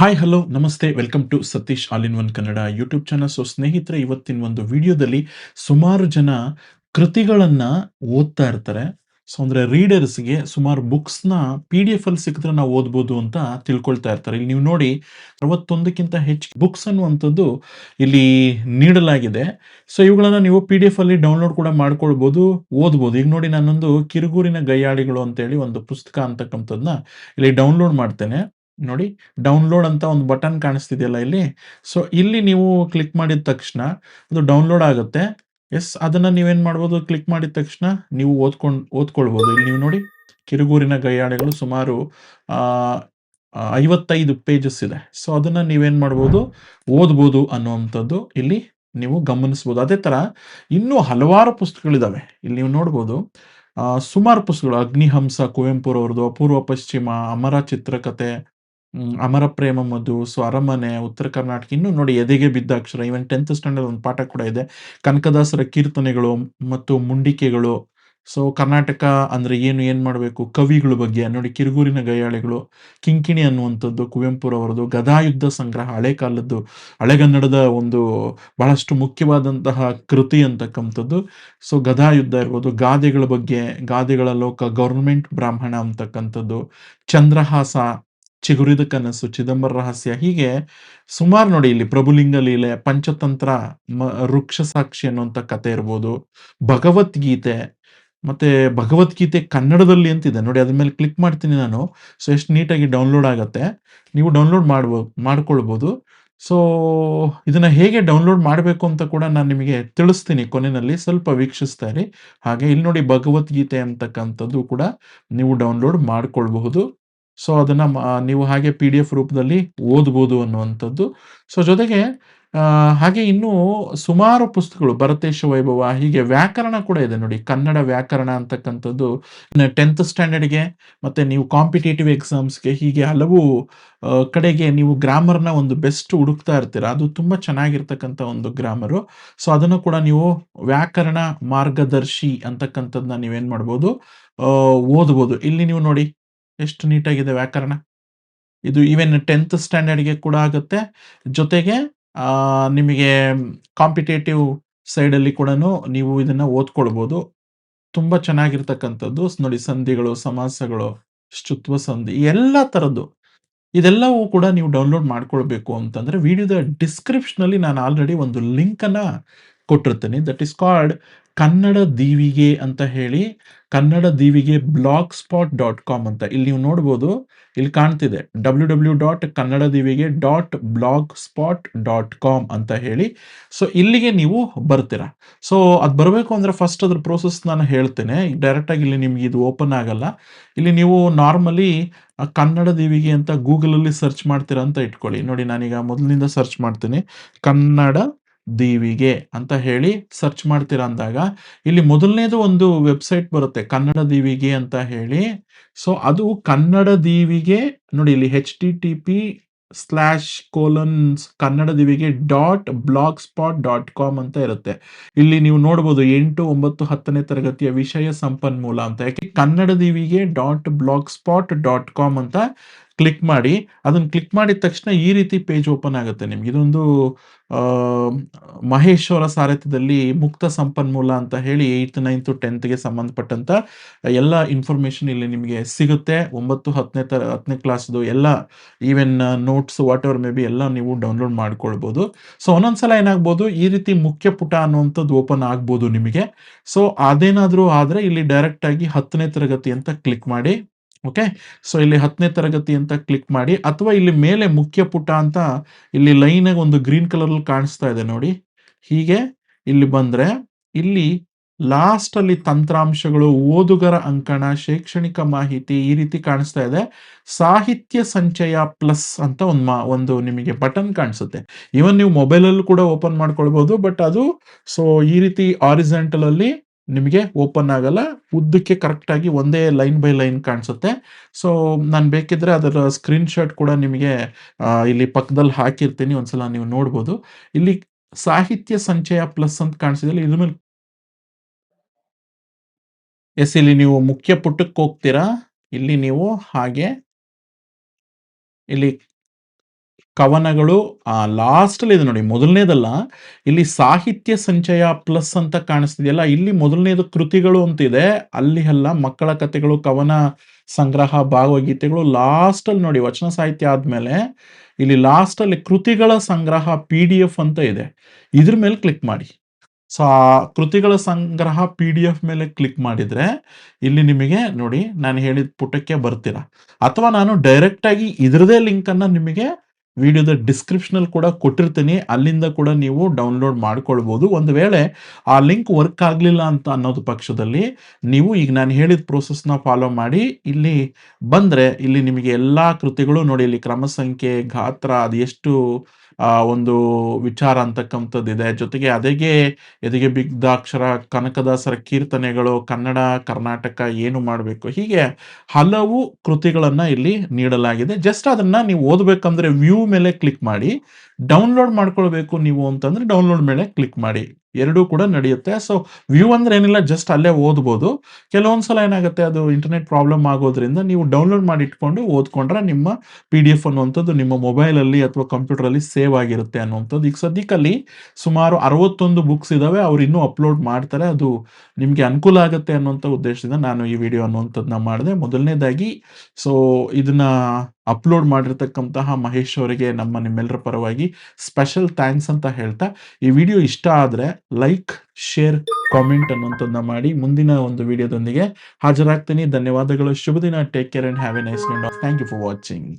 Hi hello ನಮಸ್ತೆ welcome to Satish all in one Kannada YouTube channel so ಸ್ನೇಹಿತರೆ ಇವತ್ತಿನ ಒಂದು ವಿಡಿಯೋದಲ್ಲಿ ಸುಮಾರು ಜನ ಕೃತಿಗಳನ್ನ ಓದ್ತಾ ಇರ್ತಾರೆ. ಸೊ ಅಂದರೆ ರೀಡರ್ಸ್ಗೆ ಸುಮಾರು ಬುಕ್ಸ್ನ ಪಿ ಡಿ ಎಫ್ ಅಲ್ಲಿ ಸಿಕ್ಕಿದ್ರೆ ನಾವು ಓದ್ಬೋದು ಅಂತ ತಿಳ್ಕೊಳ್ತಾ ಇರ್ತಾರೆ. ಇಲ್ಲಿ ನೀವು ನೋಡಿ, ಅರವತ್ತೊಂದಕ್ಕಿಂತ ಹೆಚ್ಚು ಬುಕ್ಸ್ ಅನ್ನುವಂಥದ್ದು ಇಲ್ಲಿ ನೀಡಲಾಗಿದೆ. ಸೊ ಇವುಗಳನ್ನು ನೀವು ಪಿ ಡಿ ಎಫ್ ಅಲ್ಲಿ ಡೌನ್ಲೋಡ್ ಕೂಡ ಮಾಡ್ಕೊಳ್ಬೋದು, ಓದ್ಬೋದು. ಈಗ ನೋಡಿ, ನಾನೊಂದು ಕಿರುಗೂರಿನ ಗಯ್ಯಾಳಿಗಳು ಅಂತೇಳಿ ಒಂದು ಪುಸ್ತಕ ಅಂತಕ್ಕಂಥದ್ದನ್ನ ಇಲ್ಲಿ ಡೌನ್ಲೋಡ್ ಮಾಡ್ತೇನೆ. ನೋಡಿ ಡೌನ್ಲೋಡ್ ಅಂತ ಒಂದು ಬಟನ್ ಕಾಣಿಸ್ತಿದೆಯಲ್ಲ ಇಲ್ಲಿ. ಸೊ ಇಲ್ಲಿ ನೀವು ಕ್ಲಿಕ್ ಮಾಡಿದ ತಕ್ಷಣ ಅದು ಡೌನ್ಲೋಡ್ ಆಗುತ್ತೆ. ಎಸ್ ಅದನ್ನ ನೀವೇನ್ ಮಾಡ್ಬೋದು? ಕ್ಲಿಕ್ ಮಾಡಿದ ತಕ್ಷಣ ನೀವು ಓದ್ಕೊಂಡು, ಓದ್ಕೊಳ್ಬೋದು. ಇಲ್ಲಿ ನೀವು ನೋಡಿ, ಕಿರುಗೂರಿನ ಗೈಯಾಳೆಗಳು ಸುಮಾರು ಐವತ್ತೈದು ಪೇಜಸ್ ಇದೆ. ಸೊ ಅದನ್ನ ನೀವೇನ್ ಮಾಡ್ಬೋದು? ಓದ್ಬೋದು ಅನ್ನುವಂಥದ್ದು ಇಲ್ಲಿ ನೀವು ಗಮನಿಸ್ಬೋದು. ಅದೇ ತರ ಇನ್ನೂ ಹಲವಾರು ಪುಸ್ತಕಗಳಿದಾವೆ. ಇಲ್ಲಿ ನೀವು ನೋಡ್ಬೋದು ಸುಮಾರು ಪುಸ್ತಕಗಳು. ಅಗ್ನಿಹಂಸ, ಕುವೆಂಪುರವ್ರದ್ದು, ಅಪೂರ್ವ ಪಶ್ಚಿಮ, ಅಮರ ಚಿತ್ರಕಥೆ ಅಮರ ಪ್ರೇಮ ಮಧು ಸೊ ಅರಮನೆ ಉತ್ತರ ಕರ್ನಾಟಕ, ಇನ್ನೂ ನೋಡಿ ಎದೆಗೆ ಬಿದ್ದ ಅಕ್ಷರ ಈವನ್ ಟೆಂತ್ ಸ್ಟ್ಯಾಂಡರ್ಡ್ ಒಂದು ಪಾಠ ಕೂಡ ಇದೆ. ಕನಕದಾಸರ ಕೀರ್ತನೆಗಳು ಮತ್ತು ಮುಂಡಿಕೆಗಳು. ಸೊ ಕರ್ನಾಟಕ ಅಂದ್ರೆ ಏನು, ಏನ್ ಮಾಡಬೇಕು? ಕವಿಗಳ ಬಗ್ಗೆ, ನೋಡಿ ಕಿರುಗೂರಿನ ಗಯಾಳೆಗಳು, ಕಿಂಕಿಣಿ ಅನ್ನುವಂಥದ್ದು ಕುವೆಂಪುರವರದು ಗದಾಯುದ್ಧ ಸಂಗ್ರಹ, ಹಳೆ ಕಾಲದ್ದು ಹಳೆಗನ್ನಡದ ಒಂದು ಬಹಳಷ್ಟು ಮುಖ್ಯವಾದಂತಹ ಕೃತಿ ಅಂತಕ್ಕಂಥದ್ದು. ಸೊ ಗದಾಯುದ್ಧ ಇರ್ಬೋದು, ಗಾದೆಗಳ ಬಗ್ಗೆ, ಗಾದೆಗಳ ಲೋಕ ಗೌರ್ಮೆಂಟ್ ಬ್ರಾಹ್ಮಣ ಅಂತಕ್ಕಂಥದ್ದು, ಚಂದ್ರಹಾಸ ಚಿಗುರಿದ ಕನಸು ಚಿದಂಬರ ರಹಸ್ಯ. ಹೀಗೆ ಸುಮಾರು ನೋಡಿ ಇಲ್ಲಿ ಪ್ರಭುಲಿಂಗ ಲೀಲೆ, ಪಂಚತಂತ್ರ ವೃಕ್ಷ ಸಾಕ್ಷಿ ಅನ್ನುವಂಥ ಕತೆ ಇರ್ಬೋದು, ಭಗವದ್ಗೀತೆ, ಮತ್ತೆ ಭಗವದ್ಗೀತೆ ಕನ್ನಡದಲ್ಲಿ ಅಂತಿದೆ. ನೋಡಿ ಅದ್ರ ಮೇಲೆ ಕ್ಲಿಕ್ ಮಾಡ್ತೀನಿ ನಾನು. ಸೊ ಎಷ್ಟು ನೀಟಾಗಿ ಡೌನ್ಲೋಡ್ ಆಗತ್ತೆ. ನೀವು ಡೌನ್ಲೋಡ್ ಮಾಡ್ಬೋದು ಮಾಡ್ಕೊಳ್ಬೋದು. ಸೊ, ಇದನ್ನ ಹೇಗೆ ಡೌನ್ಲೋಡ್ ಮಾಡಬೇಕು ಅಂತ ಕೂಡ ನಾನು ನಿಮಗೆ ತಿಳಿಸ್ತೀನಿ ಕೊನೆಯಲ್ಲಿ. ಸ್ವಲ್ಪ ವೀಕ್ಷಿಸ್ತಾ ಇರಿ. ಹಾಗೆ ಇಲ್ಲಿ ನೋಡಿ ಭಗವದ್ಗೀತೆ ಅಂತಕ್ಕಂಥದ್ದು ಕೂಡ ನೀವು ಡೌನ್ಲೋಡ್ ಮಾಡ್ಕೊಳ್ಬಹುದು. ಸೊ ಅದನ್ನ ನೀವು ಹಾಗೆ ಪಿ ಡಿ ಎಫ್ ರೂಪದಲ್ಲಿ ಓದ್ಬೋದು ಅನ್ನುವಂಥದ್ದು. ಸೊ ಜೊತೆಗೆ ಹಾಗೆ ಇನ್ನೂ ಸುಮಾರು ಪುಸ್ತಕಗಳು, ಭರತೇಶ ವೈಭವ, ಹೀಗೆ ವ್ಯಾಕರಣ ಕೂಡ ಇದೆ ನೋಡಿ. ಕನ್ನಡ ವ್ಯಾಕರಣ ಅಂತಕ್ಕಂಥದ್ದು ಟೆಂತ್ ಸ್ಟ್ಯಾಂಡರ್ಡ್ಗೆ ಮತ್ತೆ ನೀವು ಕಾಂಪಿಟೇಟಿವ್ ಎಕ್ಸಾಮ್ಸ್ಗೆ ಹೀಗೆ ಹಲವು ಕಡೆಗೆ ನೀವು ಗ್ರಾಮರ್ನ ಒಂದು ಬೆಸ್ಟ್ ಹುಡುಕ್ತಾ ಇರ್ತೀರ. ಅದು ತುಂಬಾ ಚೆನ್ನಾಗಿರ್ತಕ್ಕಂಥ ಒಂದು ಗ್ರಾಮರು ಸೊ ಅದನ್ನು ಕೂಡ ನೀವು ವ್ಯಾಕರಣ ಮಾರ್ಗದರ್ಶಿ ಅಂತಕ್ಕಂಥದ್ದನ್ನ ನೀವೇನು ಮಾಡ್ಬೋದು ಓದ್ಬೋದು. ಇಲ್ಲಿ ನೀವು ನೋಡಿ ಎಷ್ಟು ನೀಟಾಗಿದೆ ವ್ಯಾಕರಣ? ಇದು ಈವನ್ ಟೆಂತ್ ಸ್ಟ್ಯಾಂಡರ್ಡ್ಗೆ ಕೂಡ ಆಗುತ್ತೆ. ಜೊತೆಗೆ ನಿಮಗೆ ಕಾಂಪಿಟೇಟಿವ್ ಸೈಡಲ್ಲಿ ಕೂಡ ನೀವು ಇದನ್ನು ಓದ್ಕೊಳ್ಬೋದು. ತುಂಬ ಚೆನ್ನಾಗಿರ್ತಕ್ಕಂಥದ್ದು. ನೋಡಿ, ಸಂಧಿಗಳು, ಸಮಾಸಗಳು ಶುತ್ವ ಸಂಧಿ, ಎಲ್ಲ ಥರದ್ದು ಇದೆಲ್ಲವೂ ಕೂಡ ನೀವು ಡೌನ್ಲೋಡ್ ಮಾಡ್ಕೊಳ್ಬೇಕು ಅಂತಂದರೆ ವಿಡಿಯೋದ ಡಿಸ್ಕ್ರಿಪ್ಷನಲ್ಲಿ ನಾನು ಆಲ್ರೆಡಿ ಒಂದು ಲಿಂಕನ್ನು ಕೊಟ್ಟಿರ್ತೀನಿ. That is called Kannada Deevige ಅಂತ ಹೇಳಿ ಕನ್ನಡ ದೀವಿಗೆ ಬ್ಲಾಗ್ ಸ್ಪಾಟ್ ಡಾಟ್ ಕಾಮ್ ಅಂತ. ಇಲ್ಲಿ ನೀವು ನೋಡ್ಬೋದು, ಇಲ್ಲಿ ಕಾಣ್ತಿದೆ W W dot Kannada Deevige dot blog spot dot com ಅಂತ ಹೇಳಿ. ಸೊ ಇಲ್ಲಿಗೆ ನೀವು ಬರ್ತೀರಾ. ಸೊ ಅದು ಬರಬೇಕು ಅಂದ್ರೆ ಫಸ್ಟ್ ಅದ್ರ ಪ್ರೋಸೆಸ್ ನಾನು ಹೇಳ್ತೇನೆ. ಡೈರೆಕ್ಟ್ ಆಗಿ ಇಲ್ಲಿ ನಿಮ್ಗೆ ಇದು ಓಪನ್ ಆಗಲ್ಲ. ಇಲ್ಲಿ ನೀವು ನಾರ್ಮಲಿ ಕನ್ನಡ ದೀವಿಗೆ ಅಂತ ಗೂಗಲ್ ಅಲ್ಲಿ ಸರ್ಚ್ ಮಾಡ್ತೀರಾ ಅಂತ ಇಟ್ಕೊಳ್ಳಿ. ನೋಡಿ, ನಾನೀಗ ಮೊದಲಿನಿಂದ ಸರ್ಚ್ ಮಾಡ್ತೀನಿ. ಕನ್ನಡ ದೀವಿಗೆ ಅಂತ ಹೇಳಿ ಸರ್ಚ್ ಮಾಡ್ತೀರಾ ಅಂದಾಗ ಇಲ್ಲಿ ಮೊದಲನೇದು ಒಂದು ವೆಬ್ಸೈಟ್ ಬರುತ್ತೆ, ಕನ್ನಡ ದೀವಿಗೆ ಅಂತ ಹೇಳಿ. ಸೊ ಅದು ಕನ್ನಡ ದೀವಿಗೆ ನೋಡಿ ಇಲ್ಲಿ H T T P slash colons Kannada Deevige dot blog spot dot com ಅಂತ ಇರುತ್ತೆ. ಇಲ್ಲಿ ನೀವು ನೋಡ್ಬೋದು ಎಂಟು, ಒಂಬತ್ತು, ಹತ್ತನೇ ತರಗತಿಯ ವಿಷಯ ಸಂಪನ್ಮೂಲ ಅಂತ. ಯಾಕೆ? Kannada Deevige dot blog spot dot com ಅಂತ ಕ್ಲಿಕ್ ಮಾಡಿ, ಅದನ್ನ ಕ್ಲಿಕ್ ಮಾಡಿದ ತಕ್ಷಣ ಈ ರೀತಿ ಪೇಜ್ ಓಪನ್ ಆಗುತ್ತೆ ನಿಮ್ಗೆ. ಇದೊಂದು ಮಹೇಶ್ವರ ಸಾರಥ್ಯದಲ್ಲಿ ಮುಕ್ತ ಸಂಪನ್ಮೂಲ ಅಂತ ಹೇಳಿ ಏಯ್ತ್ ನೈನ್ತ್ ಟೆಂತ್ಗೆ ಸಂಬಂಧಪಟ್ಟಂತ ಎಲ್ಲ ಇನ್ಫಾರ್ಮೇಶನ್ ಇಲ್ಲಿ ನಿಮಗೆ ಸಿಗುತ್ತೆ. ಒಂಬತ್ತು, ಹತ್ತನೇ ತರ, ಹತ್ತನೇ ಕ್ಲಾಸ್ದು ಎಲ್ಲ even notes whatever may be ಎಲ್ಲ ನೀವು ಡೌನ್ಲೋಡ್ ಮಾಡ್ಕೊಳ್ಬೋದು. ಸೊ ಒಂದೊಂದ್ಸಲ ಏನಾಗ್ಬೋದು, ಈ ರೀತಿ ಮುಖ್ಯ ಪುಟ ಅನ್ನುವಂಥದ್ದು ಓಪನ್ ಆಗ್ಬೋದು ನಿಮಗೆ. ಸೊ ಅದೇನಾದರೂ ಆದರೆ ಇಲ್ಲಿ ಡೈರೆಕ್ಟ್ ಆಗಿ ಹತ್ತನೇ ತರಗತಿ ಅಂತ ಕ್ಲಿಕ್ ಮಾಡಿ ಓಕೆ ಸೊ ಇಲ್ಲಿ ಹತ್ತನೇ ತರಗತಿ ಅಂತ ಕ್ಲಿಕ್ ಮಾಡಿ, ಅಥವಾ ಇಲ್ಲಿ ಮೇಲೆ ಮುಖ್ಯ ಪುಟ ಅಂತ ಇಲ್ಲಿ ಲೈನ್ ಒಂದು ಗ್ರೀನ್ ಕಲರ್ ಅಲ್ಲಿ ಕಾಣಿಸ್ತಾ ಇದೆ ನೋಡಿ. ಹೀಗೆ ಇಲ್ಲಿ ಬಂದ್ರೆ, ಇಲ್ಲಿ ಲಾಸ್ಟ್ ಅಲ್ಲಿ ತಂತ್ರಾಂಶಗಳು, ಓದುಗರ ಅಂಕಣ, ಶೈಕ್ಷಣಿಕ ಮಾಹಿತಿ ಈ ರೀತಿ ಕಾಣಿಸ್ತಾ ಇದೆ. ಸಾಹಿತ್ಯ ಸಂಚಯ ಪ್ಲಸ್ ಅಂತ ಒಂದು ಮಾ, ಒಂದು ನಿಮಗೆ ಬಟನ್ ಕಾಣಿಸುತ್ತೆ. ಈವನ್ ನೀವು ಮೊಬೈಲ್ ಅಲ್ಲೂ ಕೂಡ ಓಪನ್ ಮಾಡ್ಕೊಳ್ಬೋದು ಬಟ್ ಅದು ಸೊ ಈ ರೀತಿ ಆರಿಜೆಂಟಲಲ್ಲಿ ನಿಮಗೆ ಓಪನ್ ಆಗಲ್ಲ, ಉದ್ದಕ್ಕೆ ಕರೆಕ್ಟಾಗಿ ಒಂದೇ ಲೈನ್ ಬೈ ಲೈನ್ ಕಾಣಿಸುತ್ತೆ. ಸೊ ನಾನು ಬೇಕಿದ್ರೆ ಅದರ ಸ್ಕ್ರೀನ್ ಶಾಟ್ ಕೂಡ ನಿಮಗೆ ಇಲ್ಲಿ ಪಕ್ಕದಲ್ಲಿ ಹಾಕಿರ್ತೀನಿ, ಒಂದ್ಸಲ ನೀವು ನೋಡ್ಬೋದು. ಇಲ್ಲಿ ಸಾಹಿತ್ಯ ಸಂಚಯ ಪ್ಲಸ್ ಅಂತ ಕಾಣಿಸಿದಲ್ಲಿ ಇದ್ರ ಮೇಲೆ ಎಸ್, ಇಲ್ಲಿ ನೀವು ಮುಖ್ಯ ಪುಟಕ್ಕೆ ಹೋಗ್ತೀರಾ? ಇಲ್ಲಿ ನೀವು ಹಾಗೆ, ಇಲ್ಲಿ ಕವನಗಳು, ಆ ಲಾಸ್ಟಲ್ಲಿ ಇದೆ ನೋಡಿ, ಮೊದಲನೇದಲ್ಲ, ಇಲ್ಲಿ ಸಾಹಿತ್ಯ ಸಂಚಯ ಪ್ಲಸ್ ಅಂತ ಕಾಣಿಸ್ತಿದೆಯಲ್ಲ, ಇಲ್ಲಿ ಮೊದಲನೇದು ಕೃತಿಗಳು ಅಂತಿದೆ ಅಲ್ಲಿ ಅಲ್ಲ, ಮಕ್ಕಳ ಕಥೆಗಳು, ಕವನ ಸಂಗ್ರಹ, ಭಾವಗೀತೆಗಳು ಲಾಸ್ಟಲ್ಲಿ ನೋಡಿ, ವಚನ ಸಾಹಿತ್ಯ ಆದ್ಮೇಲೆ, ಇಲ್ಲಿ ಲಾಸ್ಟಲ್ಲಿ ಕೃತಿಗಳ ಸಂಗ್ರಹ ಪಿ ಡಿ ಎಫ್ ಅಂತ ಇದೆ. ಇದ್ರ ಮೇಲೆ ಕ್ಲಿಕ್ ಮಾಡಿ. ಸೊ ಆ ಕೃತಿಗಳ ಸಂಗ್ರಹ ಪಿ ಡಿ ಎಫ್ ಮೇಲೆ ಕ್ಲಿಕ್ ಮಾಡಿದ್ರೆ, ಇಲ್ಲಿ ನಿಮಗೆ ನೋಡಿ, ನಾನು ಹೇಳಿದ ಪುಟಕ್ಕೆ ಬರ್ತೀರಾ. ಅಥವಾ ನಾನು ಡೈರೆಕ್ಟ್ ಆಗಿ ಇದ್ರದೇ ಲಿಂಕ್ ಅನ್ನ ನಿಮಗೆ ವಿಡಿಯೋದ ಡಿಸ್ಕ್ರಿಪ್ಷನ್ ಅಲ್ಲಿ ಕೂಡ ಕೊಟ್ಟಿರ್ತೀನಿ. ಅಲ್ಲಿಂದ ಕೂಡ ನೀವು ಡೌನ್ಲೋಡ್ ಮಾಡ್ಕೊಳ್ಬೋದು. ಒಂದು ವೇಳೆ ಆ ಲಿಂಕ್ ವರ್ಕ್ ಆಗಲಿಲ್ಲ ಅಂತ ಅನ್ನೋದು ಪಕ್ಷದಲ್ಲಿ ನೀವು ಈಗ ನಾನು ಹೇಳಿದ ಪ್ರೋಸೆಸ್ನ ಫಾಲೋ ಮಾಡಿ. ಇಲ್ಲಿ ಬಂದ್ರೆ ಇಲ್ಲಿ ನಿಮಗೆ ಎಲ್ಲಾ ಕೃತಿಗಳು ನೋಡಿ. ಇಲ್ಲಿ ಕ್ರಮ ಸಂಖ್ಯೆ ಗಾತ್ರ, ಅದು ಎಷ್ಟು ಆ, ಒಂದು ವಿಚಾರ ಅಂತಕ್ಕಂಥದ್ದಿದೆ. ಜೊತೆಗೆ ಅದಕ್ಕೆ ಎದೆಗೆ ಬಿಗ್ದಾಕ್ಷರ, ಕನಕದಾಸರ ಕೀರ್ತನೆಗಳು, ಕನ್ನಡ, ಕರ್ನಾಟಕ ಏನು ಮಾಡಬೇಕು? ಹೀಗೆ ಹಲವು ಕೃತಿಗಳನ್ನು ಇಲ್ಲಿ ನೀಡಲಾಗಿದೆ. ಜಸ್ಟ್ ಅದನ್ನು ನೀವು ಓದಬೇಕಂದ್ರೆ ವ್ಯೂ ಮೇಲೆ ಕ್ಲಿಕ್ ಮಾಡಿ, ಡೌನ್ಲೋಡ್ ಮಾಡ್ಕೊಳ್ಬೇಕು ನೀವು ಅಂತಂದ್ರೆ ಡೌನ್ಲೋಡ್ ಮೇಲೆ ಕ್ಲಿಕ್ ಮಾಡಿ. ಎರಡೂ ಕೂಡ ನಡೆಯುತ್ತೆ. ಸೊ ವ್ಯೂ ಅಂದ್ರೆ ಏನಿಲ್ಲ ಜಸ್ಟ್ ಅಲ್ಲೇ ಓದ್ಬೋದು. ಕೆಲವೊಂದ್ಸಲ ಏನಾಗುತ್ತೆ, ಅದು ಇಂಟರ್ನೆಟ್ ಪ್ರಾಬ್ಲಮ್ ಆಗೋದ್ರಿಂದ ನೀವು ಡೌನ್ಲೋಡ್ ಮಾಡಿ ಇಟ್ಕೊಂಡು ಓದ್ಕೊಂಡ್ರೆ ನಿಮ್ಮ ಪಿ ಡಿ ಎಫ್ ಅನ್ನುವಂಥದ್ದು ನಿಮ್ಮ ಮೊಬೈಲಲ್ಲಿ ಅಥವಾ ಕಂಪ್ಯೂಟರಲ್ಲಿ ಸೇವ್ ಆಗಿರುತ್ತೆ ಅನ್ನುವಂಥದ್ದು. ಈಗ ಸದ್ಯಕ್ಕಲ್ಲಿ ಸುಮಾರು ಅರವತ್ತೊಂದು ಬುಕ್ಸ್ ಇದಾವೆ, ಅವ್ರು ಇನ್ನೂ ಅಪ್ಲೋಡ್ ಮಾಡ್ತಾರೆ. ಅದು ನಿಮಗೆ ಅನುಕೂಲ ಆಗುತ್ತೆ ಅನ್ನುವಂಥ ಉದ್ದೇಶದಿಂದ ನಾನು ಈ ವಿಡಿಯೋ ಅನ್ನುವಂಥದ್ದನ್ನ ಮಾಡಿದೆ. ಮೊದಲನೇದಾಗಿ ಸೊ ಇದನ್ನ ಅಪ್ಲೋಡ್ ಮಾಡಿರ್ತಕ್ಕಂತಹ ಮಹೇಶ್ ಅವರಿಗೆ ನಮ್ಮ ನಿಮ್ಮೆಲ್ಲರ ಪರವಾಗಿ ಸ್ಪೆಷಲ್ ಥ್ಯಾಂಕ್ಸ್ ಅಂತ ಹೇಳ್ತಾ, ಈ ವಿಡಿಯೋ ಇಷ್ಟ ಆದರೆ ಲೈಕ್ ಶೇರ್ ಕಾಮೆಂಟ್ ಅನ್ನುವಂಥದ್ದನ್ನ ಮಾಡಿ ಮುಂದಿನ ಒಂದು ವಿಡಿಯೋದೊಂದಿಗೆ ಹಾಜರಾಗ್ತೀನಿ. ಧನ್ಯವಾದಗಳು. ಶುಭ ದಿನ. Take care and have a nice thank you for watching